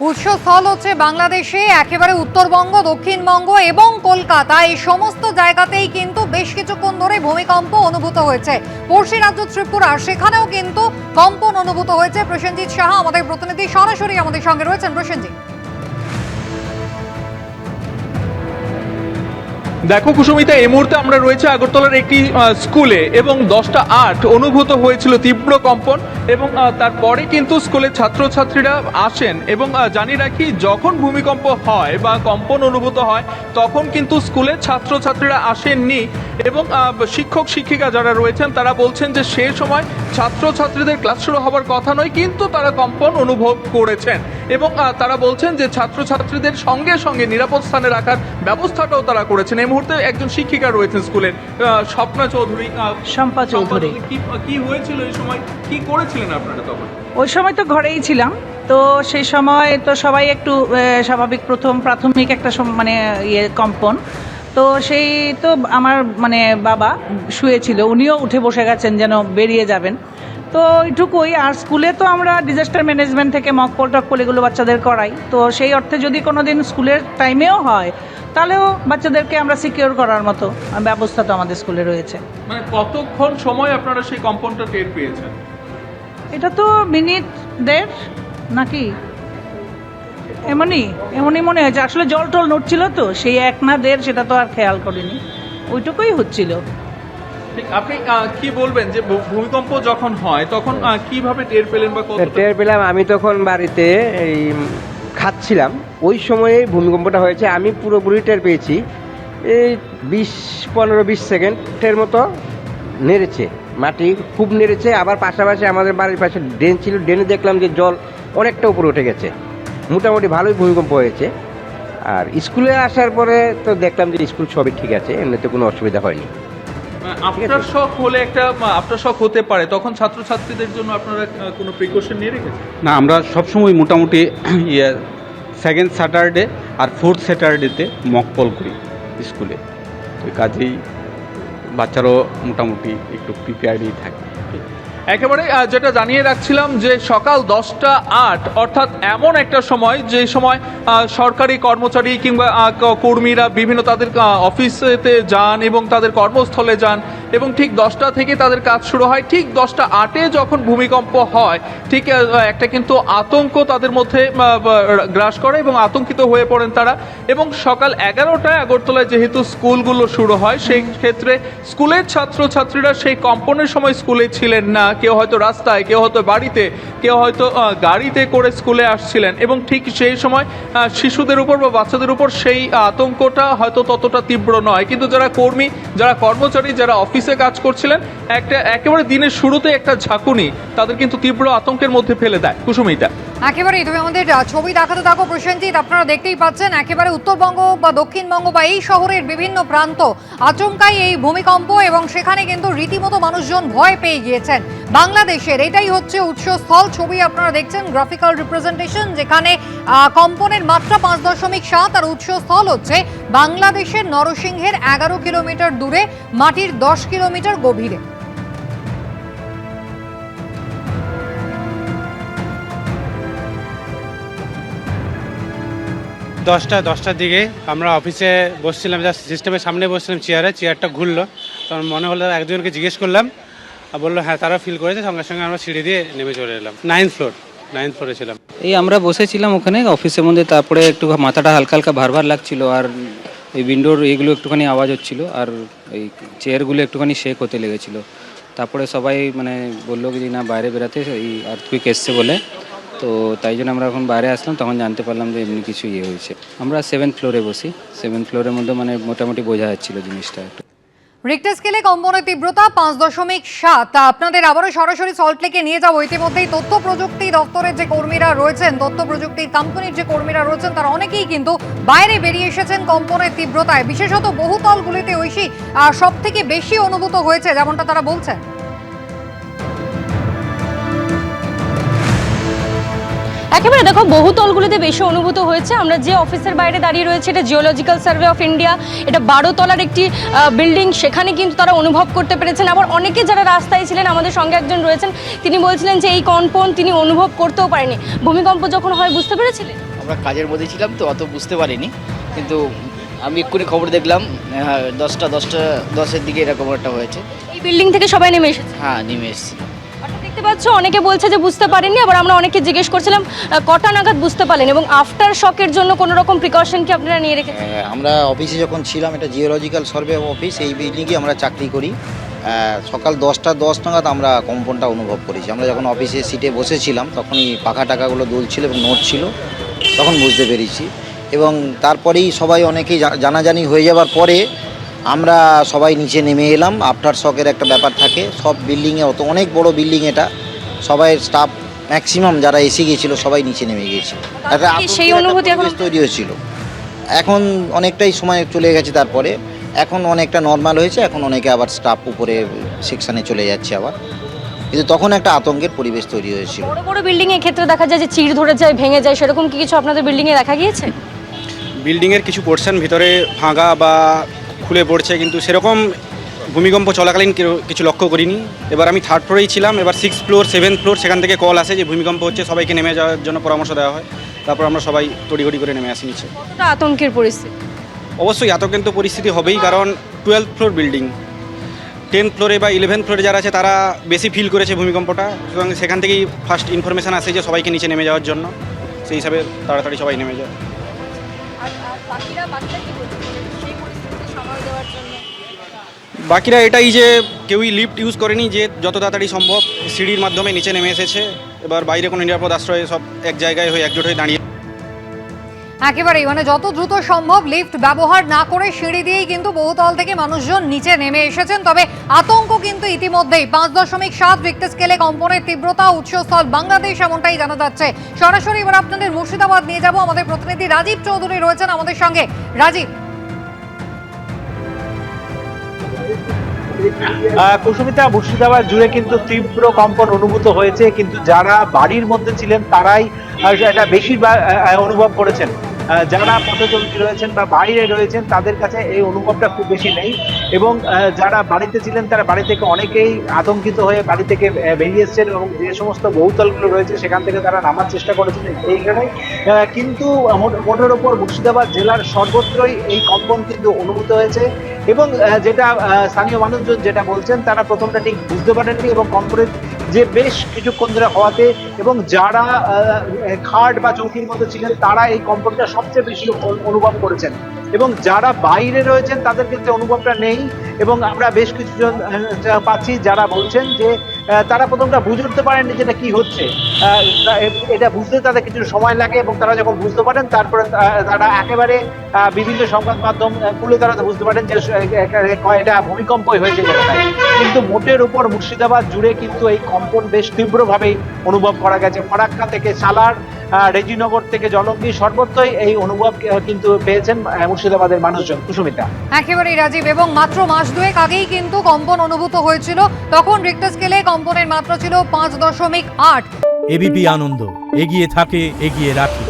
উৎসস্থল হচ্ছে বাংলাদেশে, একেবারে উত্তরবঙ্গ, দক্ষিণবঙ্গ এবং কলকাতা। এই সমস্ত জায়গাতেই কিন্তু বেশ কিছুক্ষণ ধরে ভূমিকম্প অনুভূত হয়েছে। পড়শি রাজ্য ত্রিপুরা, সেখানেও কিন্তু কম্পন অনুভূত হয়েছে। প্রসেনজিৎ সাহা, আমাদের প্রতিনিধি, সরাসরি আমাদের সঙ্গে রয়েছেন প্রসেনজিৎ। দেখো কুসুমিতা, এই মুহূর্তে আমরা রয়েছে আগরতলার একটি স্কুলে এবং দশটা আট অনুভূত হয়েছিল তীব্র কম্পন এবং তারপরে কিন্তু স্কুলের ছাত্রছাত্রীরা আসেন এবং জানিয়ে রাখি যখন ভূমিকম্প হয় বা কম্পন অনুভূত হয়, তখন কিন্তু স্কুলের ছাত্রছাত্রীরা আসেননি এবং শিক্ষক, শিক্ষিকা যারা রয়েছেন তারা বলছেন যে সে সময় ছাত্রছাত্রীদের ক্লাস শুরু হওয়ার কথা নয়, কিন্তু তারা কম্পন অনুভব করেছেন এবং তারা বলছেন যে ছাত্রছাত্রীদের সঙ্গে সঙ্গে নিরাপদ স্থানে রাখার ব্যবস্থাটাও তারা করেছেন। এই মুহূর্তে একজন শিক্ষিকা রয়েছেন স্কুলের স্বপ্না চৌধুরী শম্পা চৌধুরী। কি কি হয়েছিল এই সময়? কি করেছিলেন আপনারা তখন? ওই সময় তো ঘরেই ছিলাম তো সেই সময় তো সবাই একটু স্বাভাবিক প্রথম প্রাথমিক একটা মানে ইয়ে কম্পন। তো সেই তো আমার মানে বাবা শুয়েছিল উনিও উঠে বসে গেছেন যেন বেরিয়ে যাবেন। তো এইটুকুই। আর স্কুলে তো আমরা ডিজাস্টার ম্যানেজমেন্ট থেকে মকপল টকপল এগুলো বাচ্চাদের করাই। তো সেই অর্থে যদি কোনো দিন স্কুলের টাইমেও হয় তাহলেও বাচ্চাদেরকে আমরা সিকিওর করার মতো ব্যবস্থা তো আমাদের স্কুলে রয়েছে। মানে কতক্ষণ সময় আপনারা সেই কম্পনটা টের পেয়েছেন? এটা তো মিনিট দেড় নাকি? এমনই এমনই মনে হয়েছে। আসলে জল টল নড়ছিল তো সেই এক না দেড় সেটা তো আর খেয়াল করিনি। ওইটুকুই হচ্ছিল। ঠিক, আপনি কি বলবেন যে ভূমিকম্প যখন হয়, তখন কীভাবে টের পেলেন বা টের পেলাম, আমি তখন বাড়িতে এই খাচ্ছিলাম। ওই সময়ে ভূমিকম্পটা হয়েছে, আমি পুরোপুরি টের পেয়েছি। এই বিশ, পনেরো, বিশ সেকেন্ডের মতো নেড়েছে, মাটি খুব নেড়েছে। আবার পাশাপাশি আমাদের বাড়ির পাশে ড্রেন ছিল, ড্রেনে দেখলাম যে জল অনেকটা উপরে উঠে গেছে। মোটামুটি ভালোই ভূমিকম্প হয়েছে। আর স্কুলে আসার পরে তো দেখলাম যে স্কুল সবই ঠিক আছে, এমনিতে কোনো অসুবিধা হয়নি। আফটার শক হলে একটা আফটার শক হতে পারে তখন ছাত্রছাত্রীদের জন্য আপনারা কোনো প্রিকশন নিয়ে রেখেছেন? না আমরা সবসময় মোটামুটি ইয়ে সেকেন্ড স্যাটারডে আর ফোর্থ স্যাটারডেতে মক কল করি স্কুলে। তো কাজেই বাচ্চারাও মোটামুটি একটু প্রিপেয়ারই থাকে। একেবারে যেটা জানিয়ে রাখছিলাম যে সকাল দশটা আট, অর্থাৎ এমন একটা সময়, যে সময় সরকারি কর্মচারী কিংবা কর্মীরা বিভিন্ন তাদের অফিসেতে যান এবং তাদের কর্মস্থলে যান এবং ঠিক দশটা থেকে তাদের কাজ শুরু হয়। ঠিক দশটা আটে যখন ভূমিকম্প হয়, ঠিক একটা কিন্তু আতঙ্ক তাদের মধ্যে গ্রাস করে এবং আতঙ্কিত হয়ে পড়েন তারা। এবং সকাল এগারোটায় আগরতলায় যেহেতু স্কুলগুলো শুরু হয়, সেই ক্ষেত্রে স্কুলের ছাত্রছাত্রীরা সেই কম্পনের সময় স্কুলে ছিলেন না। কেউ হয়তো রাস্তায়, কেউ হয়তো বাড়িতে, কেউ হয়তো গাড়িতে করে স্কুলে আসছিলেন। এবং ঠিক সেই সময় শিশুদের উপর বা বাচ্চাদের উপর সেই আতঙ্কটা হয়তো ততটা তীব্র নয়। কিন্তু যারা কর্মী, যারা কর্মচারী, যারা অফিসে কাজ করছিলেন। একটা একেবারে দিনের শুরুতে একটা ঝাঁকুনি তাদের কিন্তু তীব্র আতঙ্কের মধ্যে ফেলে দেয় কুসুমিতা একেবারেই। তুমি আমাদের ছবি দেখাতে থাকো প্রসেনজিৎ, আপনারা দেখতেই পাচ্ছেন, একেবারে উত্তরবঙ্গ বা দক্ষিণবঙ্গ বা এই শহরের বিভিন্ন প্রান্ত আচমকাই এই ভূমিকম্প এবং সেখানে কিন্তু রীতিমতো মানুষজন ভয় পেয়ে গিয়েছেন বাংলাদেশের। এটাই হচ্ছে উৎসস্থল। ছবি আপনারা দেখছেন গ্রাফিক্যাল রিপ্রেজেন্টেশন যেখানে কম্পনের মাত্রা পাঁচ দশমিক সাত আর উৎসস্থল হচ্ছে বাংলাদেশের নরসিংহের এগারো কিলোমিটার দূরে, মাটির দশ কিলোমিটার গভীরে। দশটা, দশটার দিকে আমরা অফিসে বসছিলাম যা সিস্টেমের সামনে বসছিলাম চেয়ারে চেয়ারটা ঘুরলো। তখন মনে হলো একজনকে জিজ্ঞেস করলাম, আর বলল হ্যাঁ তারা ফিল করেছে, সঙ্গে সঙ্গে আমরা সিঁড়ি দিয়ে নেমে চলে এলাম। নাইন ফ্লোর নাইন ফ্লোরে ছিলাম। এই আমরা বসেছিলাম ওখানে অফিসের মধ্যে, তারপরে একটু মাথাটা হালকা হালকা ভার ভার লাগছিল, আর এই উইন্ডোর এগুলো একটুখানি আওয়াজ হচ্ছিল, আর এই চেয়ারগুলো একটুখানি শেক হতে লেগেছিল। তারপরে সবাই মানে বলল যে, না, বাইরে বেরাতে এই আর্থকুইক এসছে বলে। তো তাই জন্য আমরা এখন বাইরে আসলাম, তখন জানতে পারলাম যে এমনি কিছু ইয়ে হয়েছে। আমরা সেভেন ফ্লোরে বসি। সেভেন ফ্লোরের মধ্যে মানে মোটামুটি বোঝা যাচ্ছিল জিনিসটা রিক্টার স্কেলে কম্পনের তীব্রতা পাঁচ দশমিক সাত। আপনাদের আবারও সরাসরি সল্টলেকে নিয়ে যাব। ইতিমধ্যেই তথ্য প্রযুক্তি দপ্তরের যে কর্মীরা রয়েছেন, তথ্য প্রযুক্তি কোম্পানির যে কর্মীরা রয়েছেন, তারা অনেকেই কিন্তু বাইরে বেরিয়ে এসেছেন কম্পনের তীব্রতায়। বিশেষত বহুতলগুলিতে ঐশী সব থেকে বেশি অনুভূত হয়েছে, যেমনটা তারা বলছেন। একেবারে দেখো বহুতলগুলিতে বেশি অনুভূত হয়েছে। আমরা যে অফিসের বাইরে দাঁড়িয়ে রয়েছে এটা জিওলজিক্যাল সার্ভে অফ ইন্ডিয়া এটা বারো তলার একটি বিল্ডিং সেখানে কিন্তু তারা অনুভব করতে পেরেছেন। আবার অনেকে যারা রাস্তায় ছিলেন আমাদের সঙ্গে একজন রয়েছেন তিনি বলছিলেন যে এই কম্পন তিনি অনুভব করতেও পারেনি। ভূমিকম্প যখন হয় বুঝতে পেরেছিলেন? আমরা কাজের মধ্যে ছিলাম তো অত বুঝতে পারিনি। কিন্তু আমি এক্ষুনি খবর দেখলাম দশটা দশটা দশের দিকে এরকম একটা হয়েছে। এই বিল্ডিং থেকে সবাই নেমে এসেছে? হ্যাঁ নেমে এসেছি। দেখতে পাচ্ছ, অনেকে বলছে যে বুঝতে পারেননি, আবার আমরা অনেকে জিজ্ঞেস করছিলাম কটা নাগাদ বুঝতে পারলেন এবং আফটার শকের জন্য কোনো রকম প্রিকশন কি আপনারা নিয়ে রেখেছেন আমরা অফিসে যখন ছিলাম, এটা জিওলজিক্যাল সার্ভে অফিস এই বিল্ডিংয়ে আমরা চাকরি করি। সকাল দশটা দশ নাগাদ আমরা কম্পনটা অনুভব করেছি। আমরা যখন অফিসে সিটে বসেছিলাম, তখনই পাখা টাকাগুলো দুলছিল এবং নোট ছিল, তখন বুঝতে পেরেছি। এবং তারপরেই সবাই অনেকেই জানাজানি হয়ে যাওয়ার পরে আমরা সবাই নিচে নেমে এলাম। আফটার শকের একটা ব্যাপার থাকে। সব বিল্ডিংয়ে অত অনেক বড় বিল্ডিং এটা। সবাই স্টাফ ম্যাক্সিমাম যারা এসে গিয়েছিল সবাই নিচে নেমে গিয়েছিল। একটা সেই অনুভূতি এখন- তৈরি হয়েছিল। এখন অনেকটাই সময় চলে গেছে তারপরে। এখন অনেকটা নর্মাল হয়েছে। এখন অনেকে আবার স্টাফ উপরে সেকশানে চলে যাচ্ছে আবার। কিন্তু তখন একটা আতঙ্কের পরিবেশ তৈরি হয়েছিল। বড় বড় বিল্ডিং এর ক্ষেত্রে দেখা যায় যে চিড় ধরে যায় ভেঙে যায় সেরকম কি কিছু আপনাদের বিল্ডিং এ দেখা গিয়েছে? বিল্ডিংয়ের কিছু পোর্শন ভিতরে ভাঙা বা খুলে পড়ছে কিন্তু সেরকম ভূমিকম্প চলাকালীন কিছু লক্ষ্য করিনি। এবার আমি থার্ড ফ্লোরেই ছিলাম এবার সিক্স ফ্লোর সেভেন্থ ফ্লোর সেখান থেকে কল আসে যে ভূমিকম্প হচ্ছে সবাইকে নেমে যাওয়ার জন্য পরামর্শ দেওয়া হয়। তারপর আমরা সবাই তড়িঘড়ি করে নেমে আসি নিচে। আতঙ্কের পরিস্থিতি? অবশ্যই এত কিন্তু পরিস্থিতি হবেই কারণ টুয়েলভ ফ্লোর বিল্ডিং টেন্থ ফ্লোরে বা ইলেভেন্থ ফ্লোরে যারা আছে তারা বেশি ফিল করেছে ভূমিকম্পটা সুতরাং সেখান থেকেই ফার্স্ট ইনফরমেশান আসে যে সবাইকে নিচে নেমে যাওয়ার জন্য। সেই হিসাবে তাড়াতাড়ি সবাই নেমে যায়। বাকিরা এটাই যে কেউই লিফট ইউজ করেনি যে যত তাড়াতাড়ি সম্ভব সিঁড়ির মাধ্যমে নিচে নেমে এসেছে। এবার বাইরে কোনো নিরাপদ আশ্রয়ে সব এক জায়গায় হয়ে একজোট হয়ে দাঁড়িয়ে একেবারেই মানে যত দ্রুত সম্ভব লিফট ব্যবহার না করে সিঁড়ি দিয়েই কিন্তু বহুতল থেকে মানুষজন নিচে নেমে এসেছেন। তবে আতঙ্ক কিন্তু ইতিমধ্যেই। পাঁচ দশমিক সাত রিক্টার স্কেলে কম্পনের তীব্রতা, উৎসস্থল বাংলাদেশ এমনটাই জানা যাচ্ছে। সরাসরি এবার আপনাদের মুর্শিদাবাদ নিয়ে যাব। আমাদের প্রতিনিধি রাজীব চৌধুরী রয়েছেন আমাদের সঙ্গে। রাজীব কুসুমিতা মুর্শিদাবাদ জুড়ে কিন্তু তীব্র কম্পন অনুভূত হয়েছে, কিন্তু যারা বাড়ির মধ্যে ছিলেন তারাই এটা বেশিরভাগ অনুভব করেছেন। যারা পথচলতি রয়েছেন বা বাইরে রয়েছেন, তাদের কাছে এই অনুভবটা খুব বেশি নেই। এবং যারা বাড়িতে ছিলেন, তারা বাড়ি থেকে অনেকেই আতঙ্কিত হয়ে বাড়ি থেকে বেরিয়ে এসছেন এবং যে সমস্ত বহুতলগুলো রয়েছে, সেখান থেকে তারা নামার চেষ্টা করেছেন এইখানে। কিন্তু মোট- মোটের ওপর মুর্শিদাবাদ জেলার সর্বত্রই এই কম্পন কিন্তু অনুভূত হয়েছে এবং যেটা স্থানীয় মানুষজন যেটা বলছেন, তারা প্রথমটা ঠিক বুঝতে পারেননি এবং কম্পনের যে বেশ কিছুক্ষণ ধরে হওয়াতে এবং যারা খাট বা চৌকির মধ্যে ছিলেন, তারা এই কম্পনটা সবচেয়ে বেশি অনুভব করেছেন। এবং যারা বাইরে রয়েছেন, তাদের ক্ষেত্রে অনুভবটা নেই। এবং আমরা বেশ কিছুজন পাচ্ছি যারা বলছেন যে তারা প্রথমটা বুঝে উঠতে পারেননি যেটা কি হচ্ছে। এটা বুঝতে তাদের কিছু সময় লাগে এবং তারা যখন বুঝতে পারেন, তারপরে তারা একেবারে বিভিন্ন সংবাদ মাধ্যম খুলে তারা বুঝতে পারেন যে এটা ভূমিকম্পই হয়েছে কিন্তু মোটের উপর মুর্শিদাবাদ জুড়ে কিন্তু এই কম্পন বেশ তীব্রভাবেই অনুভব করা গেছে। ফারাক্কা থেকে সালার রেজিনগর থেকে জলঙ্গি সর্বত্রই এই অনুভব কিন্তু পেয়েছেন মুর্শিদাবাদের মানুষজন। কুসুমিতা একেবারেই রাজীব এবং মাত্র মাস দুয়েক আগেই কিন্তু কম্পন অনুভূত হয়েছিল। তখন রিক্টার স্কেলে কম্পনের মাত্রা ছিল পাঁচ দশমিক আট। এবিপি আনন্দ এগিয়ে থাকে এগিয়ে রাখে।